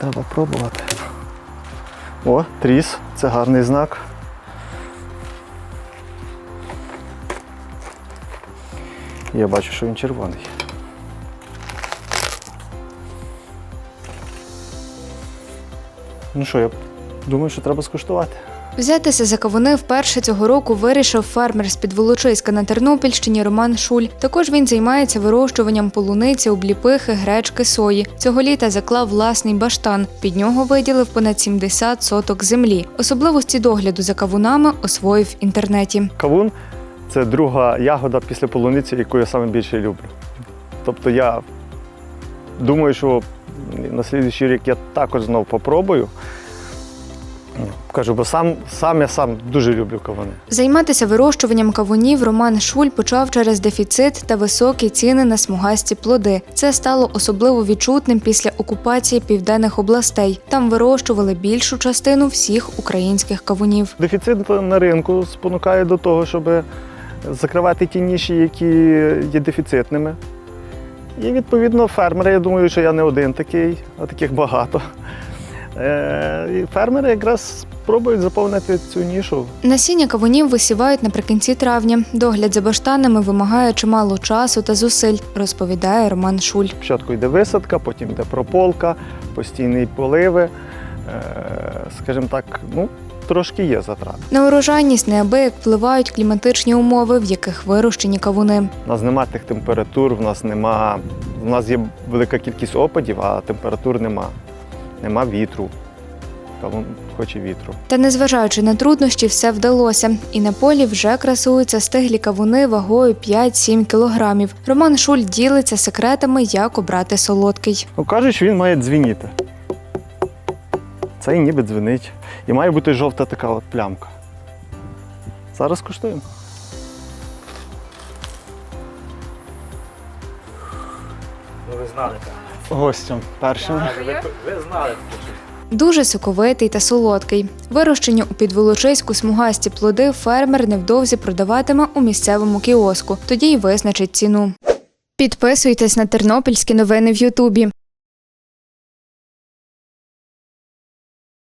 Треба пробувати. О, тріс, це гарний знак. Я бачу, що він червоний. Ну що, я думаю, що треба скуштувати. Взятися за кавуни вперше цього року вирішив фермер з Підволочиська на Тернопільщині Роман Шуль. Також він займається вирощуванням полуниці, обліпихи, гречки, сої. Цього літа заклав власний баштан. Під нього виділив понад 70 соток землі. Особливості догляду за кавунами освоїв в інтернеті. Кавун це друга ягода після полуниці, яку я саме більше люблю. Тобто я думаю, що на слідуючий рік я також знов попробую. Кажу, бо сам, сам я сам дуже люблю кавуни. Займатися вирощуванням кавунів Роман Шуль почав через дефіцит та високі ціни на смугасті плоди. Це стало особливо відчутним після окупації південних областей. Там вирощували більшу частину всіх українських кавунів. Дефіцит на ринку спонукає до того, щоб закривати ті ніші, які є дефіцитними. І відповідно фермери, я думаю, що я не один такий, а таких багато. Е, І фермери якраз спробують заповнити цю нішу. Насіння кавунів висівають наприкінці травня. Догляд за баштанами вимагає чимало часу та зусиль, розповідає Роман Шуль. Спочатку йде висадка, потім йде прополка, постійні поливи. Е, Скажімо так, ну, трошки є затрат. На урожайність неабияк впливають кліматичні умови, в яких вирощені кавуни. У нас нема тих температур, в нас нема. У нас є велика кількість опадів, а температур нема. Нема вітру. Кавун хоче вітру. Та незважаючи на труднощі, все вдалося. І на полі вже красуються стиглі кавуни вагою 5-7 кілограмів. Роман Шуль ділиться секретами, як обрати солодкий. Ну, кажуть, що він має дзвініти. Це і ніби дзвенить. І має бути жовта така от плямка. Зараз куштуємо. Ну, ви знали так. Гостям першим. Ви, ви знали. Дуже соковитий та солодкий. Вирощені у підволочиську смугасті плоди фермер невдовзі продаватиме у місцевому кіоску. Тоді й визначить ціну. Підписуйтесь на тернопільські новини в Ютубі.